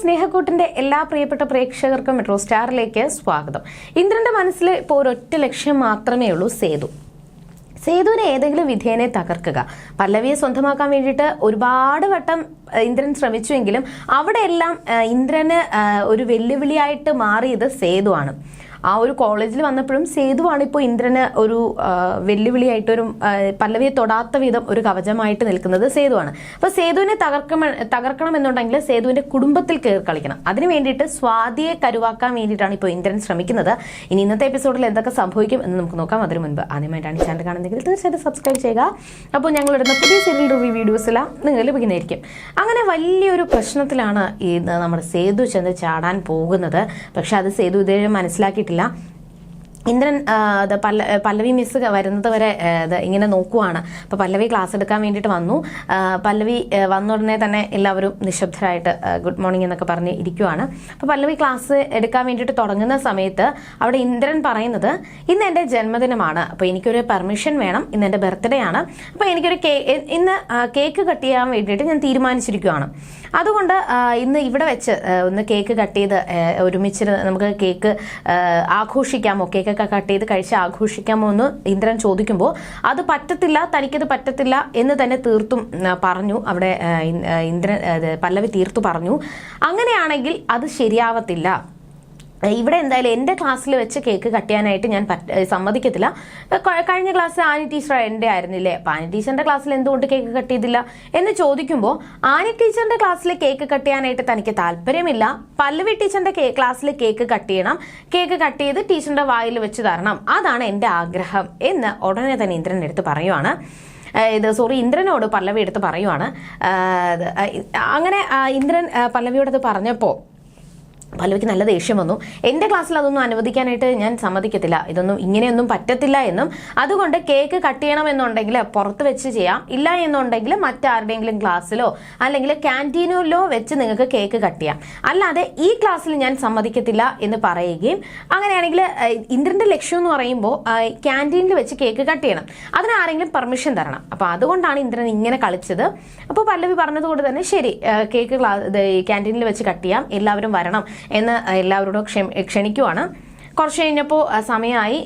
സ്നേഹക്കൂട്ടിന്റെ എല്ലാ പ്രിയപ്പെട്ട പ്രേക്ഷകർക്കും മെട്രോ സ്റ്റാറിലേക്ക് സ്വാഗതം. ഇന്ദ്രന്റെ മനസ്സിൽ ഇപ്പോൾ ഒരൊറ്റ ലക്ഷ്യം മാത്രമേ ഉള്ളൂ സേതു. സേതുവിനെ ഏതെങ്കിലും വിധേയനെ തകർക്കുക. പല്ലവിയെ സ്വന്തമാക്കാൻ വേണ്ടിയിട്ട് ഒരുപാട് വട്ടം ഇന്ദ്രൻ ശ്രമിച്ചുവെങ്കിലും അവിടെയെല്ലാം ഇന്ദ്രന് ഒരു വെല്ലുവിളിയായിട്ട് മാറിയത് സേതുവാണ്. ആ ഒരു കോളേജിൽ വന്നപ്പോഴും സേതുവാണ് ഇപ്പോൾ ഇന്ദ്രന് ഒരു വെല്ലുവിളിയായിട്ടൊരു പല്ലവിയെ തൊടാത്ത വിധം ഒരു കവചമായിട്ട് നിൽക്കുന്നത് സേതുവാണ്. അപ്പോൾ സേതുവിനെ തകർക്കണം തകർക്കണം എന്നുണ്ടെങ്കിൽ സേതുവിന്റെ കുടുംബത്തിൽ കയറി കളിക്കണം. അതിന് വേണ്ടിയിട്ട് സ്വാതിയെ കരുവാക്കാൻ വേണ്ടിയിട്ടാണ് ഇപ്പോൾ ഇന്ദ്രൻ ശ്രമിക്കുന്നത്. ഇനി ഇന്നത്തെ എപ്പിസോഡിൽ എന്തൊക്കെ സംഭവിക്കും എന്ന് നമുക്ക് നോക്കാം. അതിന് മുൻപ് ആദ്യമായിട്ടാണ് ചാനൽ കാണുന്നതെങ്കിൽ തീർച്ചയായിട്ടും സബ്സ്ക്രൈബ് ചെയ്യുക. അപ്പോൾ ഞങ്ങൾ ഇടുന്ന പുതിയ സീരിയൽ റിവ്യൂ വീഡിയോസെല്ലാം നിങ്ങൾ ലഭിക്കുന്നതായിരിക്കും അങ്ങനെ വലിയൊരു പ്രശ്നത്തിലാണ് ഈ നമ്മുടെ സേതു ചെന്ന് ചാടാൻ പോകുന്നത്. പക്ഷെ അത് സേതു ഇതേ മനസ്സിലാക്കിയിട്ടില്ല. ഇന്ദ്രൻ ആ, പല്ല പല്ലവി മിസ് വരുന്നത് വരെ ഇങ്ങനെ നോക്കുവാണ്. അപ്പോൾ പല്ലവി ക്ലാസ് എടുക്കാൻ വേണ്ടിയിട്ട് വന്നു. പല്ലവി വന്ന ഉടനെ തന്നെ എല്ലാവരും നിശബ്ദരായിട്ട് ഗുഡ് മോർണിംഗ് എന്നൊക്കെ പറഞ്ഞ് ഇരിക്കുവാണ്. അപ്പോൾ പല്ലവി ക്ലാസ് എടുക്കാൻ വേണ്ടിയിട്ട് തുടങ്ങുന്ന സമയത്ത് അവിടെ ഇന്ദ്രൻ പറയുന്നത് ഇന്ന് എന്റെ ജന്മദിനമാണ്. അപ്പോൾ എനിക്കൊരു പെർമിഷൻ വേണം. ഇന്ന് എന്റെ ബർത്ത്ഡേ ആണ്. അപ്പോൾ എനിക്കൊരു കേ ഇന്ന് കേക്ക് കട്ട് ചെയ്യാൻ വേണ്ടിയിട്ട് ഞാൻ തീരുമാനിച്ചിരിക്കുവാണ്. അതുകൊണ്ട് ഇന്ന് ഇവിടെ വെച്ച് ഒന്ന് കേക്ക് കട്ട് ചെയ്ത് ഒരുമിച്ച് നമുക്ക് കേക്ക് ആഘോഷിക്കാമോ? കേക്കൊക്കെ കട്ട് ചെയ്ത് കഴിച്ച് ആഘോഷിക്കാമോ എന്ന് ഇന്ദ്രൻ ചോദിക്കുമ്പോൾ അത് പറ്റത്തില്ല തനിക്കത് പറ്റത്തില്ല എന്ന് തന്നെ തീർത്തും പറഞ്ഞു. അവിടെ ഇന്ദ്രൻ പല്ലവി തീർത്തു പറഞ്ഞു. അങ്ങനെയാണെങ്കിൽ അത് ശരിയാവത്തില്ല. ഇവിടെ എന്തായാലും എന്റെ ക്ലാസ്സിൽ വെച്ച് കേക്ക് കട്ട് ചെയ്യാനായിട്ട് ഞാൻ സമ്മതിക്കത്തില്ല. കഴിഞ്ഞ ക്ലാസ് ആനി ടീച്ചർ എന്റെ ആയിരുന്നില്ലേ? അപ്പം ആനി ടീച്ചറിന്റെ ക്ലാസ്സിൽ എന്തുകൊണ്ട് കേക്ക് കട്ട് ചെയ്തില്ല? എന്ന് ചോദിക്കുമ്പോൾ ആനി ടീച്ചറിന്റെ ക്ലാസ്സിൽ കേക്ക് കട്ട് ചെയ്യാനായിട്ട് തനിക്ക് താല്പര്യമില്ല. പല്ലവി ടീച്ചറിന്റെ ക്ലാസ്സിൽ കേക്ക് കട്ട് ചെയ്യണം. കേക്ക് കട്ട് ചെയ്ത് ടീച്ചറിന്റെ വായിൽ വെച്ച് തരണം. അതാണ് എന്റെ ആഗ്രഹം എന്ന് ഉടനെ തന്നെ ഇന്ദ്രൻ അടുത്ത് പറയുവാണ്. ഇത് സോറി ഇന്ദ്രനോട് പല്ലവി എടുത്ത് പറയുവാണ്. അങ്ങനെ ഇന്ദ്രൻ പല്ലവിയോടത് പറഞ്ഞപ്പോൾ പല്ലവിക്ക് നല്ല ദേഷ്യം വന്നു. എന്റെ ക്ലാസ്സിൽ അതൊന്നും അനുവദിക്കാനായിട്ട് ഞാൻ സമ്മതിക്കത്തില്ല. ഇതൊന്നും ഇങ്ങനെയൊന്നും പറ്റത്തില്ല എന്നും. അതുകൊണ്ട് കേക്ക് കട്ട് ചെയ്യണമെന്നുണ്ടെങ്കിൽ പുറത്ത് വെച്ച് ചെയ്യാം. ഇല്ല എന്നുണ്ടെങ്കിൽ മറ്റാരുടെയെങ്കിലും ക്ലാസ്സിലോ അല്ലെങ്കിൽ ക്യാന്റീനിലോ വെച്ച് നിങ്ങൾക്ക് കേക്ക് കട്ട് ചെയ്യാം. അല്ലാതെ ഈ ക്ലാസ്സിൽ ഞാൻ സമ്മതിക്കത്തില്ല എന്ന് പറയുകയും അങ്ങനെയാണെങ്കിൽ ഇന്ദ്രന്റെ ലക്ഷ്യം എന്ന് പറയുമ്പോൾ ക്യാന്റീനിൽ വെച്ച് കേക്ക് കട്ട് ചെയ്യണം. അതിന് ആരെങ്കിലും പെർമിഷൻ തരണം. അപ്പോൾ അതുകൊണ്ടാണ് ഇന്ദ്രൻ ഇങ്ങനെ കളിച്ചത്. അപ്പോൾ പല്ലവി പറഞ്ഞതുകൊണ്ട് തന്നെ ശരി കേക്ക് ക്ലാ ക്യാന്റീനിൽ വെച്ച് കട്ട് ചെയ്യാം. എല്ലാവരും വരണം. എന്ന് എല്ലാവരോടും ക്ഷണിക്കുവാണ്. കുറച്ച് കഴിഞ്ഞപ്പോൾ സമയമായി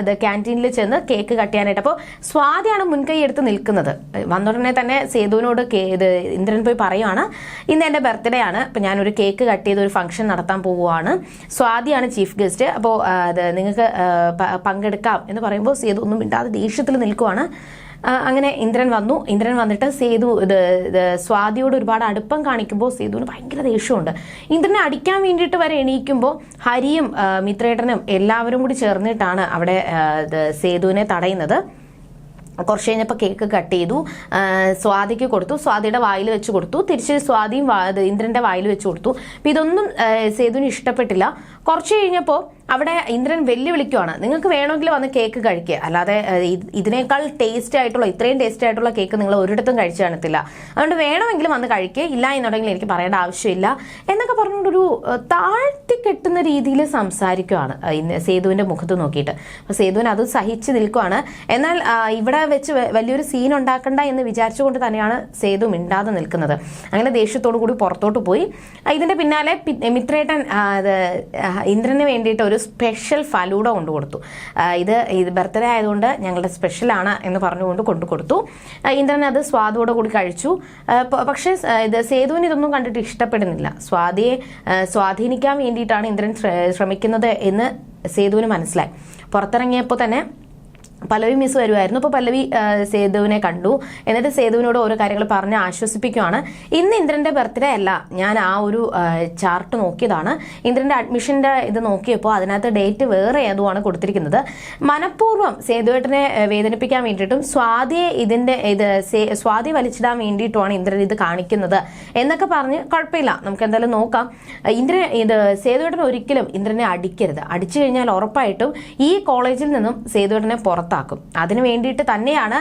ഇത് ക്യാന്റീനിൽ ചെന്ന് കേക്ക് കട്ട് ചെയ്യാനായിട്ട് അപ്പോൾ സ്വാതിയാണ് മുൻകൈ എടുത്ത് നിൽക്കുന്നത്. വന്നുടനെ തന്നെ സേതുവിനോട് ഇത് ഇന്ദ്രൻ പോയി പറയുവാണ് ഇന്ന് എന്റെ ബർത്ത്ഡേ ആണ്. അപ്പം ഞാനൊരു കേക്ക് കട്ട് ചെയ്ത് ഒരു ഫംഗ്ഷൻ നടത്താൻ പോവുകയാണ് സ്വാതിയാണ് ചീഫ് ഗസ്റ്റ്. അപ്പോൾ നിങ്ങൾക്ക് പങ്കെടുക്കാം. എന്ന് പറയുമ്പോൾ സേതു ഒന്നും മിണ്ടാതെ ദേഷ്യത്തിൽ നിൽക്കുവാണ്. അങ്ങനെ ഇന്ദ്രൻ വന്നു. ഇന്ദ്രൻ വന്നിട്ട് സേതു ഇത് സ്വാതിയോട് ഒരുപാട് അടുപ്പം കാണിക്കുമ്പോൾ സേതുവിന് ഭയങ്കര ദേഷ്യമുണ്ട്. ഇന്ദ്രനെ അടിക്കാൻ വേണ്ടിയിട്ട് വരെ എണീക്കുമ്പോൾ ഹരിയും മിത്രേട്ടനും എല്ലാവരും കൂടി ചേർന്നിട്ടാണ് അവിടെ സേതുവിനെ തടയുന്നത്. കുറച്ച് കഴിഞ്ഞപ്പോൾ കേക്ക് കട്ട് ചെയ്തു. സ്വാതിക്ക് കൊടുത്തു. സ്വാതിയുടെ വായിൽ വെച്ച് കൊടുത്തു. തിരിച്ച് സ്വാതിയും ഇന്ദ്രന്റെ വായിൽ വെച്ച് കൊടുത്തു. അപ്പം ഇതൊന്നും സേതുവിന് ഇഷ്ടപ്പെട്ടില്ല. കുറച്ച് കഴിഞ്ഞപ്പോൾ അവിടെ ഇന്ദ്രൻ വെല്ലുവിളിക്കുവാണ്. നിങ്ങൾക്ക് വേണമെങ്കിൽ വന്ന് കേക്ക് കഴിക്കുക അല്ലാതെ ഇതിനേക്കാൾ ടേസ്റ്റ് ആയിട്ടുള്ള ഇത്രയും ടേസ്റ്റ് ആയിട്ടുള്ള കേക്ക് നിങ്ങൾ ഒരിടത്തും കഴിച്ചു കാണത്തില്ല. അതുകൊണ്ട് വേണമെങ്കിൽ വന്ന് കഴിക്കുക ഇല്ല എന്നുണ്ടെങ്കിൽ എനിക്ക് പറയേണ്ട ആവശ്യമില്ല. എന്നൊക്കെ പറഞ്ഞുകൊണ്ടൊരു താഴ്ത്തി കെട്ടുന്ന രീതിയിൽ സംസാരിക്കുവാണ് സേതുവിന്റെ മുഖത്ത് നോക്കിയിട്ട്. അപ്പോൾ സേതുവിന് അത് സഹിച്ചു നിൽക്കുവാണ്. എന്നാൽ ഇവിടെ വെച്ച് വലിയൊരു സീൻ ഉണ്ടാക്കണ്ട എന്ന് വിചാരിച്ചുകൊണ്ട് തന്നെയാണ് സേതു മിണ്ടാതെ നിൽക്കുന്നത്. അങ്ങനെ ദേഷ്യത്തോടു കൂടി പുറത്തോട്ട് പോയി. ഇതിന്റെ പിന്നാലെ മിത്രേട്ടൻ ഇന്ദ്രന് വേണ്ടിയിട്ട് ഒരു സ്പെഷ്യൽ ഫലൂഡ കൊണ്ടു കൊടുത്തു. ഇത് ഇത് ബർത്ത്ഡേ ആയതുകൊണ്ട് ഞങ്ങളുടെ സ്പെഷ്യലാണ് എന്ന് പറഞ്ഞുകൊണ്ട് കൊണ്ടു കൊടുത്തു. ഇന്ദ്രൻ അത് സ്വാദോടെ കൂടി കഴിച്ചു. പക്ഷേ ഇത് സേതുവിന് ഇതൊന്നും കണ്ടിട്ട് ഇഷ്ടപ്പെടുന്നില്ല. സ്വാതിയെ സ്വാധീനിക്കാൻ വേണ്ടിയിട്ടാണ് ഇന്ദ്രൻ ശ്രമിക്കുന്നത് എന്ന് സേതുവിന് മനസ്സിലായി. പുറത്തിറങ്ങിയപ്പോൾ തന്നെ പല്ലവി മിസ് വരുമായിരുന്നു അപ്പോൾ പല്ലവി സേതുവിനെ കണ്ടു. എന്നിട്ട് സേതുവിനോട് ഓരോ കാര്യങ്ങൾ പറഞ്ഞ് ആശ്വസിപ്പിക്കുവാണ്. ഇന്ന് ഇന്ദ്രന്റെ ബർത്ത്ഡേ അല്ല. ഞാൻ ആ ഒരു ചാർട്ട് നോക്കിയതാണ്. ഇന്ദ്രന്റെ അഡ്മിഷന്റെ ഇത് നോക്കിയപ്പോൾ അതിനകത്ത് ഡേറ്റ് വേറെ ഏതുമാണ് കൊടുത്തിരിക്കുന്നത്. മനഃപൂർവം സേതുവേട്ടനെ വേദനിപ്പിക്കാൻ വേണ്ടിയിട്ടും സ്വാതിയെ ഇതിന്റെ ഇത് സ്വാതി വലിച്ചിടാൻ വേണ്ടിയിട്ടുമാണ് ഇന്ദ്രൻ ഇത് കാണിക്കുന്നത്. എന്നൊക്കെ പറഞ്ഞ് കുഴപ്പമില്ല. നമുക്ക് എന്തായാലും നോക്കാം. ഇന്ദ്രൻ ഇത് സേതുവേട്ടൻ ഒരിക്കലും ഇന്ദ്രനെ അടിക്കരുത്. അടിച്ചു കഴിഞ്ഞാൽ ഉറപ്പായിട്ടും ഈ കോളേജിൽ നിന്നും സേതുവേട്ടനെ പുറത്താക്കും അതിന് വേണ്ടിയിട്ട് തന്നെയാണ്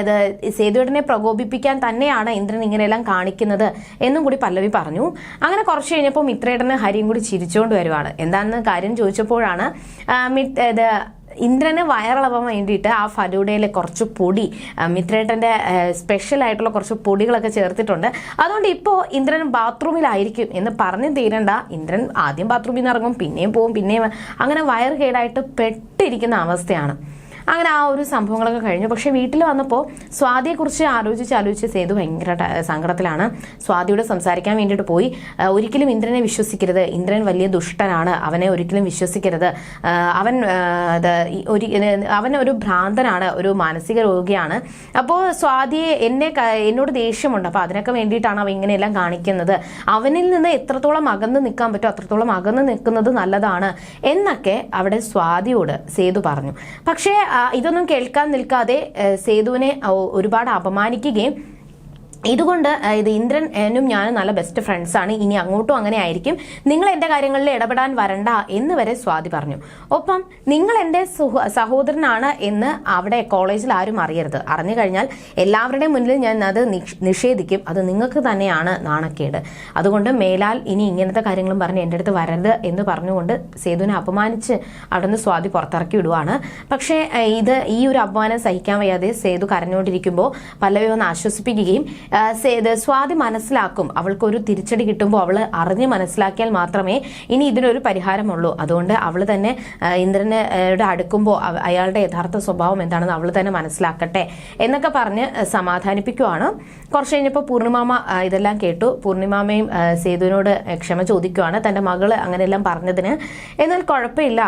ഇത് സേതുവേടനെ പ്രകോപിപ്പിക്കാൻ തന്നെയാണ് ഇന്ദ്രൻ ഇങ്ങനെയെല്ലാം കാണിക്കുന്നത് എന്നും കൂടി പല്ലവി പറഞ്ഞു. അങ്ങനെ കുറച്ച് കഴിഞ്ഞപ്പോൾ മിത്രേടന് ഹരിയും കൂടി ചിരിച്ചുകൊണ്ട് വരുവാണ്. എന്താണെന്ന് കാര്യം ചോദിച്ചപ്പോഴാണ് ഇത് ഇന്ദ്രന് വയറിളവാൻ വേണ്ടിയിട്ട് ആ ഫലൂഡയിലെ കുറച്ച് പൊടി മിത്രേട്ടന്റെ സ്പെഷ്യൽ ആയിട്ടുള്ള കുറച്ച് പൊടികളൊക്കെ ചേർത്തിട്ടുണ്ട്. അതുകൊണ്ട് ഇപ്പോൾ ഇന്ദ്രൻ ബാത്റൂമിലായിരിക്കും എന്ന് പറഞ്ഞു തീരണ്ട. ഇന്ദ്രൻ ആദ്യം ബാത്റൂമിൽ നിന്ന് ഇറങ്ങും പിന്നെയും പോവും പിന്നെയും അങ്ങനെ വയർ കേടായിട്ട് പെട്ടിരിക്കുന്ന അവസ്ഥയാണ്. അങ്ങനെ ആ ഒരു സംഭവങ്ങളൊക്കെ കഴിഞ്ഞു. പക്ഷെ വീട്ടിൽ വന്നപ്പോൾ സ്വാതിയെക്കുറിച്ച് ആലോചിച്ച് ആലോചിച്ച് സേതു ഭയങ്കര സങ്കടത്തിലാണ്. സ്വാതിയോട് സംസാരിക്കാൻ വേണ്ടിയിട്ട് പോയി. ഒരിക്കലും ഇന്ദ്രനെ വിശ്വസിക്കരുത്. ഇന്ദ്രൻ വലിയ ദുഷ്ടനാണ്. അവനെ ഒരിക്കലും വിശ്വസിക്കരുത്. അവൻ ഒരു അവൻ ഒരു ഭ്രാന്തനാണ്. ഒരു മാനസിക രോഗിയാണ്. അപ്പോൾ സ്വാതിയെ എന്നെ എന്നോട് ദേഷ്യമുണ്ട്. അപ്പോൾ അതിനൊക്കെ വേണ്ടിയിട്ടാണ് അവൻ ഇങ്ങനെയെല്ലാം കാണിക്കുന്നത്. അവനിൽ നിന്ന് എത്രത്തോളം അകന്ന് നിൽക്കാൻ പറ്റുമോ അത്രത്തോളം അകന്ന് നിൽക്കുന്നത് നല്ലതാണ് എന്നൊക്കെ അവിടെ സ്വാതിയോട് സേതു പറഞ്ഞു. പക്ഷേ ഇതൊന്നും കേൾക്കാൻ നിൽക്കാതെ സേതുവിനെ ഒരുപാട് അപമാനിക്കുകയും ഇതുകൊണ്ട് ഇത് ഇന്ദ്രൻ എന്നും ഞാനും നല്ല ബെസ്റ്റ് ഫ്രണ്ട്സാണ് ഇനി അങ്ങോട്ടും അങ്ങനെ ആയിരിക്കും. നിങ്ങൾ എന്റെ കാര്യങ്ങളിൽ ഇടപെടാൻ വരണ്ട എന്ന് വരെ സ്വാതി പറഞ്ഞു. ഒപ്പം നിങ്ങൾ എന്റെ സഹോദരനാണ് എന്ന് അവിടെ കോളേജിൽ ആരും അറിയരുത്. അറിഞ്ഞു കഴിഞ്ഞാൽ എല്ലാവരുടെയും മുന്നിൽ ഞാൻ അത് നിഷേധിക്കും. അത് നിങ്ങൾക്ക് തന്നെയാണ് നാണക്കേട്. അതുകൊണ്ട് മേലാൽ ഇനി ഇങ്ങനത്തെ കാര്യങ്ങളും പറഞ്ഞ് എന്റെ അടുത്ത് വരരുത് എന്ന് പറഞ്ഞുകൊണ്ട് സേതുവിനെ അപമാനിച്ച് അവിടെ നിന്ന് സ്വാതി പുറത്തിറക്കി വിടുവാണ്. പക്ഷേ ഇത് ഈ ഒരു അപമാനം സഹിക്കാൻ വയ്യാതെ സേതു കരഞ്ഞുകൊണ്ടിരിക്കുമ്പോൾ പല്ലവി ഒന്ന് ആശ്വസിപ്പിക്കുകയും സ്വാതി മനസ്സിലാക്കും. അവൾക്കൊരു തിരിച്ചടി കിട്ടുമ്പോൾ അവൾ അറിഞ്ഞ് മനസ്സിലാക്കിയാൽ മാത്രമേ ഇനി ഇതിനൊരു പരിഹാരമുള്ളൂ. അതുകൊണ്ട് അവൾ തന്നെ ഇന്ദ്രനോട് അടുക്കുമ്പോൾ അയാളുടെ യഥാർത്ഥ സ്വഭാവം എന്താണെന്ന് അവൾ തന്നെ മനസ്സിലാക്കട്ടെ എന്നൊക്കെ പറഞ്ഞ് സമാധാനിപ്പിക്കുവാണ്. കുറച്ച് കഴിഞ്ഞപ്പോൾ പൂർണിമാമ ഇതെല്ലാം കേട്ടു. പൂർണിമാമയും സേതുവിനോട് ക്ഷമ ചോദിക്കുവാണ്. തന്റെ മകൾ അങ്ങനെയെല്ലാം പറഞ്ഞതിന്. എന്നാൽ കുഴപ്പമില്ല.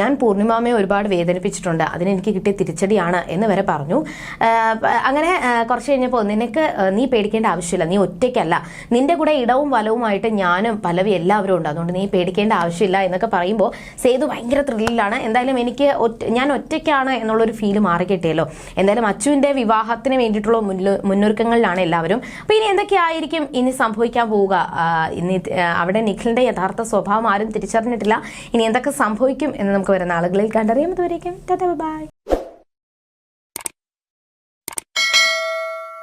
ഞാൻ പൂർണിമാമയെ ഒരുപാട് വേദനിപ്പിച്ചിട്ടുണ്ട്. അതിന് എനിക്ക് കിട്ടിയ തിരിച്ചടിയാണ് എന്ന് വരെ പറഞ്ഞു. അങ്ങനെ കുറച്ച് കഴിഞ്ഞപ്പോൾ നിനക്ക് നീ പേടിക്കേണ്ട ആവശ്യമില്ല. നീ ഒറ്റയ്ക്കല്ല. നിന്റെ കൂടെ ഇടവും വലവുമായിട്ട് ഞാനും പലവി എല്ലാവരും ഉണ്ട്. അതുകൊണ്ട് നീ പേടിക്കേണ്ട ആവശ്യമില്ല എന്നൊക്കെ പറയുമ്പോൾ സേതു ഭയങ്കര ത്രില്ലിലാണ്. എന്തായാലും എനിക്ക് ഞാൻ ഒറ്റയ്ക്കാണ് എന്നുള്ളൊരു ഫീൽ മാറിക്കിട്ടിയല്ലോ എന്തായാലും അച്ചുവിന്റെ വിവാഹത്തിന് വേണ്ടിയിട്ടുള്ള മുന്നൊരുക്കങ്ങളിലാണ് എല്ലാവരും. അപ്പോൾ ഇനി എന്തൊക്കെയായിരിക്കും ഇനി സംഭവിക്കാൻ പോവുക? ഇനി അവിടെ നിഖിലിന്റെ യഥാർത്ഥ സ്വഭാവം ആരും തിരിച്ചറിഞ്ഞിട്ടില്ല. ഇനി എന്തൊക്കെ സംഭവിക്കും എന്ന് നമുക്ക് വരുന്ന ആളുകളിൽ കണ്ടറിയാം. അതുവരേക്കും ബൈ.